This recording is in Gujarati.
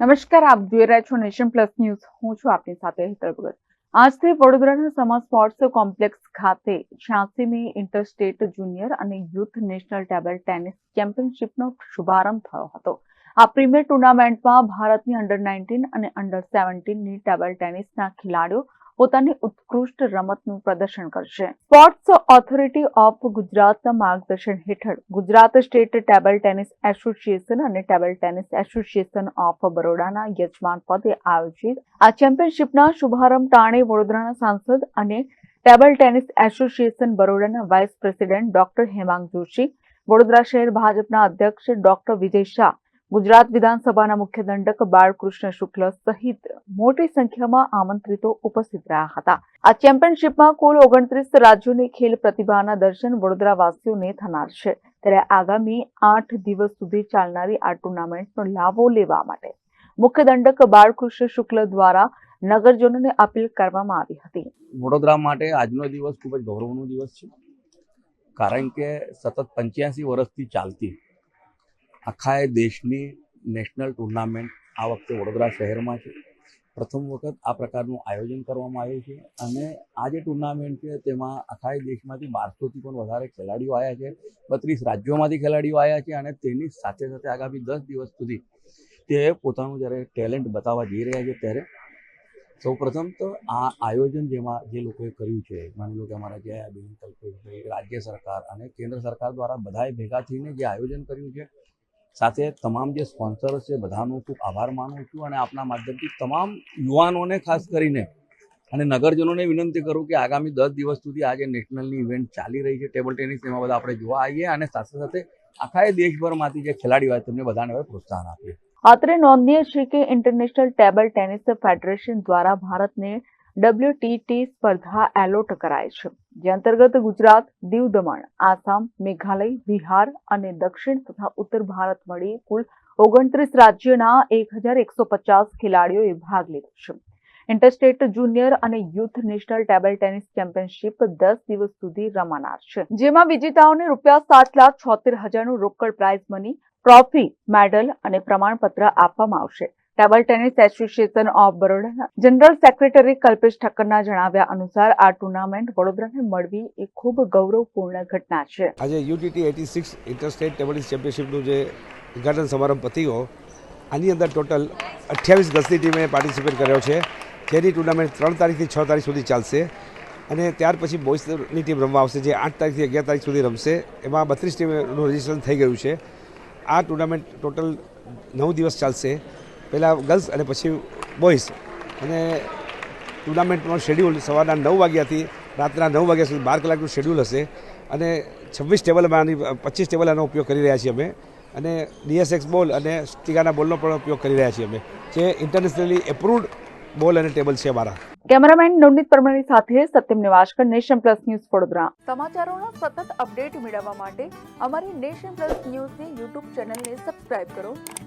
નમસ્કાર, આપ જોઈ રહ્યા છો નેશન પ્લસ ન્યૂઝ. હું છું આપની સાથે આજથી વડોદરાના સમા સ્પોર્ટ્સ કોમ્પ્લેક્સ ખાતે છ્યાસીમી ઇન્ટરસ્ટેટ જુનિયર અને યુથ નેશનલ ટેબલ ટેનિસ ચેમ્પિયનશિપનો શુભારંભ થયો હતો. આ પ્રીમિયર ટુર્નામેન્ટમાં ભારતની અંડર નાઇન્ટીન અને અંડર સેવન્ટીનની ટેબલ ટેનિસના ખેલાડીઓ પોતાની ઉત્કૃષ્ટ રમતનું પ્રદર્શન કરશે. સ્પોર્ટ્સ ઓથોરિટી ઓફ ગુજરાતના માર્ગદર્શન હેઠળ Gujarat state table tennis association અને ટેબલ ટેનિસ એસોસિએશન ઓફ બરોડાના યજમાન પદે આયોજિત આ ચેમ્પિયનશિપના શુભારંભ ટાણે વડોદરાના સાંસદ અને table tennis association બરોડાના vice president doctor Hemang Joshi, Vadodara શહેર ભાજપના અધ્યક્ષ ડોક્ટર વિજય શાહ ગુજરાત વિધાનસભાના મુખ્ય દંડક બાળકૃષ્ણ શુક્લ સહિત મોટી સંખ્યામાં આમંત્રિતો ઉપસ્થિત રહ્યા હતા. આ ચેમ્પિયનશિપમાં કુલ ઓગણત્રીસ રાજ્યોની ખેલ પ્રતિભાના દર્શન વડોદરાવાસીઓને થનાર છે. ત્યારે આગામી આઠ દિવસ સુધી ચાલનારી આ ટુર્નામેન્ટનો લાભો લેવા માટે મુખ્ય દંડક બાળકૃષ્ણ શુક્લ દ્વારા નગરજનોને અપીલ કરવામાં આવી હતી. વડોદરા માટે આજનો દિવસ ખૂબ જ ગૌરવનો દિવસ છે. કારણ કે સતત પંચ્યાસી વર્ષથી ચાલતી આખા દેશની નેશનલ ટુર્નામેન્ટ આ વખતે વડોદરા શહેરમાં છે. પ્રથમ વખત આ પ્રકારનું આયોજન કરવામાં આવ્યું છે અને આ જે ટુર્નામેન્ટ છે તેમાં આખા દેશમાંથી બારસોથી પણ વધારે ખેલાડીઓ આવ્યા છે, બત્રીસ રાજ્યોમાંથી ખેલાડીઓ આવ્યા છે અને તેની સાથે સાથે આગામી દસ દિવસ સુધી તે પોતાનું જ્યારે ટેલેન્ટ બતાવવા જઈ રહ્યા છે ત્યારે સૌપ્રથમ તો આ આયોજન જેમાં જે લોકોએ કર્યું છે, માની લો કે અમારા જયાબેન કલ્પેશભાઈ રાજ્ય સરકાર અને કેન્દ્ર સરકાર દ્વારા બધાએ ભેગા થઈને જે આયોજન કર્યું છે સાથે તમામ જે સ્પોન્સરો છે, બધાનો ખૂબ આભાર માનું છું અને આપના માધ્યમથી તમામ યુવાનોને, ખાસ કરીને, અને નગરજનોને વિનંતી કરું કે આગામી દસ દિવસ સુધી આ જે નેશનલની ઇવેન્ટ ચાલી રહી છે, ટેબલ ટેનિસ, એમાં બધા આપણે જોવા આવીએ અને સાથે સાથે આખા દેશભરમાંથી જે ખેલાડીઓ હોય તેમને બધાને હવે પ્રોત્સાહન આપીએ. અત્રે નોંધનીય છે કે ઇન્ટરનેશનલ ટેબલ ટેનિસ ફેડરેશન દ્વારા ભારતને ડબ્લ્યુટીટી સ્પર્ધા એલોટ કરાય છે. જે અંતર્ગત ગુજરાત, દીવ દમણ, આસામ, મેઘાલય, બિહાર અને દક્ષિણ તથા ઉત્તર ભારત મળી કુલ ઓગણત્રીસ રાજ્યોના એક હજાર એકસો પચાસ ખેલાડીઓએ ભાગ લીધો છે. ઇન્ટરસ્ટેટ જુનિયર અને youth national table tennis championship દસ દિવસ સુધી રમાનાર છે. જેમાં વિજેતાઓને રૂપિયા સાત લાખ છોતેર હજારનું રોકડ પ્રાઇઝ મની ટ્રોફી મેડલ અને પ્રમાણપત્ર આપવામાં આવશે. ટેબલ ટેનિસ એસોસિએશન ઓફ બરોડાના જનરલ સેક્રેટરી કલ્પેશ ઠક્કરના જણાવ્યા અનુસાર આ ટુર્નામેન્ટ વડોદરાને મળવી એ ખૂબ ગૌરવપૂર્ણ ઘટના છે. આજે UTT AT six interstate table tennis જે ઉદ્ઘાટન સમારંભ પત્યો આની અંદર ટોટલ અઠ્યાવીસ દસની ટીમે પાર્ટિસિપેટ કર્યો છે. જેની ટુર્નામેન્ટ ત્રણ તારીખથી છ તારીખ સુધી ચાલશે અને ત્યાર પછી બોய்સની ટીમ રમવા આવશે, જે આઠ તારીખથી અગિયાર તારીખ સુધી રમશે. એમાં બત્રીસ ટીમનું રજિસ્ટ્રેશન થઈ ગયું છે. આ ટુર્નામેન્ટ ટોટલ નવ દિવસ ચાલશે. પહેલાં ગર્લ્સ અને પછી બોયઝ. અને ટુર્નામેન્ટનો શેડ્યુલ સવારના નવ વાગ્યાથી રાતના નવ વાગ્યા સુધી બાર કલાકનું શેડ્યુલ હશે. અને છવ્વીસ ટેબલમાં પચીસ ટેબલ આનો ઉપયોગ કરી રહ્યા છીએ અમે. અને ડીએસએક્સ બોલ અને સ્ટીગાના બોલનો પણ ઉપયોગ કરી રહ્યા છીએ અમે. જે ઇન્ટરનેશનલી એપ્રુવડ બોલ અને ટેબલ છે અમારા. કેમેરામેન નવનીત પરમારની સાથે Satyam Nivaskar nation plus news Vadodara. સમાચારોના સતત અપડેટ મેળવવા માટે અમારી નેશન પ્લસ ન્યૂઝની યુટ્યુબ ચેનલને સબસ્ક્રાઇબ કરો.